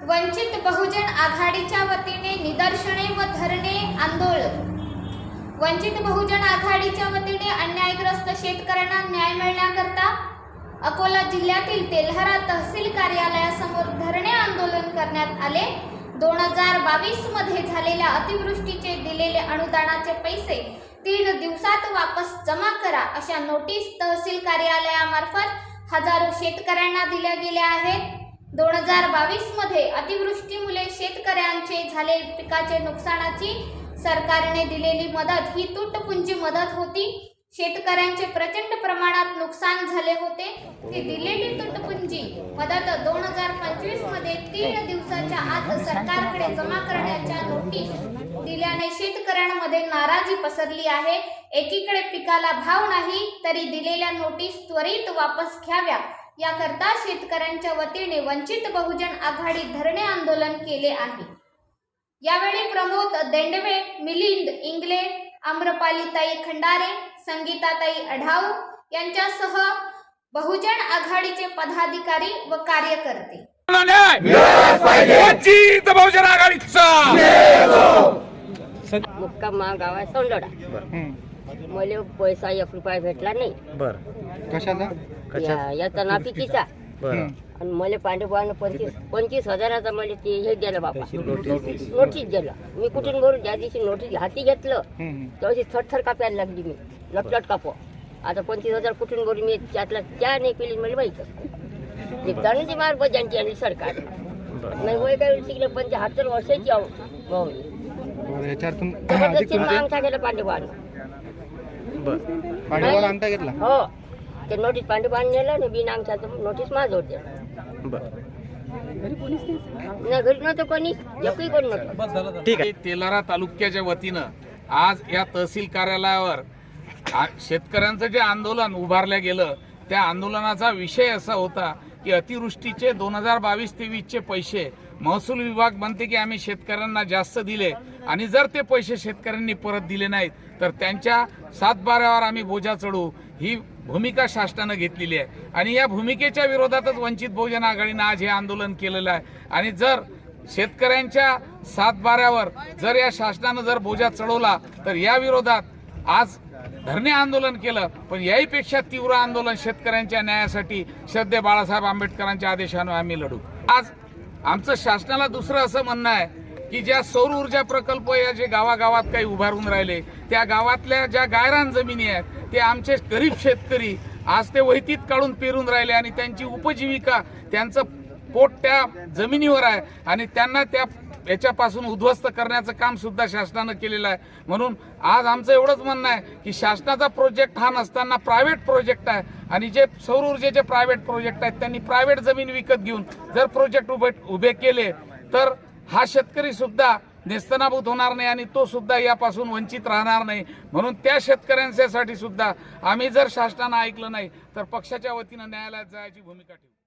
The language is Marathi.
वंचित बहुजन आघाडीच्या वतीने निदर्शने व धरणे आंदोलन. वंचित बहुजन आघाडीच्या वतीने अन्यायग्रस्त शेतकऱ्यांना न्याय मिळण्याकरता अकोला जिल्ह्यातील तेल्हारा तहसील कार्यालयासमोर धरणे आंदोलन करण्यात आले. दोन हजार बावीसमध्ये झालेल्या अतिवृष्टीचे दिलेले अनुदानाचे पैसे तीन दिवसात वापस जमा करा अशा नोटीस तहसील कार्यालयामार्फत हजारो शेतकऱ्यांना दिल्या गेल्या आहेत. दोन हजार बावीसमध्ये अतिवृष्टीमुळे शेतकऱ्यांचे झाले पिकाचे नुकसानाची सरकारने दिलेली मदत ही तुटपुंजी मदत होती. शेतकऱ्यांचे प्रचंड प्रमाणात नुकसान झाले होते. ती दिलेली तुटपुंजी मदत दोन हजार पंचवीसमध्ये तीन दिवसाच्या आत सरकारकडे जमा करण्याच्या नोटीस दिल्याने शेतकऱ्यांमध्ये नाराजी पसरली आहे. एकीकडे पिकाला भाव नाही तरी दिलेल्या नोटीस त्वरित वापस घ्याव्या. याकरता शेतकऱ्यांच्या वतीने वंचित बहुजन आघाडी धरणे आंदोलन केले आहे. यावेळी प्रमोद देंडवे मिलिंद इंगले आम्रपालीताई खंडारे संगीताताई अढाऊ यांच्यासह बहुजन आघाडीचे पदाधिकारी व कार्यकर्ते. बहुजन आघाडीचा! मुक्काम मा गाव आहे सोंडोडा. मला पैसा एक रुपया भेटला नाही. बर. कशाचा? या- याचा नापिकीचा बर. आणि मला पांडुबानं पंचवीस पंचवीस हजाराचा मला ते हे दिलं बाबा नोटीस. दिलं. मी कुठून भरून ज्या दिवशी नोटीस हाती घेतलं त्या दिवशी थरथर कापायला लागली मी. लटलट कापो. आता पंचवीस हजार कुठून भरून मी त्यातला त्या नाही केली मला माहीत ते तणची मार बजांची आणि सरकार. नाही वय काय शिकले पंच्याहत्तर वर्षाची आहो. भाऊ मी. बरं, अधिक तुमचे? अंगठा गेला बर. पांडवाला अंगठा घेतला? हो. ते नोटीस पांडुबान नेलं आणि बिना अंगठाचं नोटीस माझं होते बर नाही घरी नव्हतं कोणी एकही कोण नव्हतं ठीक आहे तेलारा तालुक्याच्या वतीनं आज या तहसील कार्यालयावर आ- शेतकऱ्यांचं जे आंदोलन उभारलं गेलं त्या आंदोलनाचा विषय असा होता की अतिवृष्टीचे दोन हजार बावीस तेवीसचे पैसे महसूल विभाग म्हणते की आम्ही शेतकऱ्यांना जास्त दिले. आणि जर ते पैसे शेतकऱ्यांनी परत दिले नाहीत तर त्यांच्या सातबाऱ्यावर आम्ही बोजा चढू. ही भूमिका शासनानं घेतलेली आहे. आणि या भूमिकेच्या विरोधातच वंचित बहुजन आघाडीनं आज हे आंदोलन केलेलं आहे. आणि जर शेतकऱ्यांच्या सातबाऱ्यावर जर या शासनानं जर बोजा चढवला तर या विरोधात आज धरणे आंदोलन केलं. पण याहीपेक्षा तीव्र आंदोलन शेतकऱ्यांच्या न्यायासाठी श्रद्धे बाळासाहेब आंबेडकरांच्या आदेशानं आम्ही लढू. आज आमचं शासनाला दुसरं असं म्हणणं आहे की ज्या सौर ऊर्जा प्रकल्प या जे गावागावात काही उभारून राहिले त्या गावातल्या ज्या गायरान जमिनी आहेत ते आमचे गरीब शेतकरी आज ते वैतीत काढून पेरून राहिले आणि त्यांची उपजीविका त्यांचं पोट त्या जमिनीवर आहे आणि त्यांना त्या याच्यापासून उद्ध्वस्त करण्याचं काम सुद्धा शासनानं केलेलं आहे. म्हणून आज आमचं एवढंच म्हणणं आहे की शासनाचा प्रोजेक्ट हा नसताना प्रायव्हेट प्रोजेक्ट आहे. आणि जे सौर ऊर्जेचे प्रायव्हेट प्रोजेक्ट आहेत त्यांनी प्रायव्हेट जमीन विकत घेऊन जर प्रोजेक्ट उभे उभे केले तर हा शेतकरी सुद्धा नेस्तनाभूत होणार नाही आणि तो सुद्धा यापासून वंचित राहणार नाही. म्हणून त्या शेतकऱ्यांसाठी सुद्धा आम्ही जर शासनानं ऐकलं नाही तर पक्षाच्या वतीनं न्यायालयात जायची भूमिका ठेवू.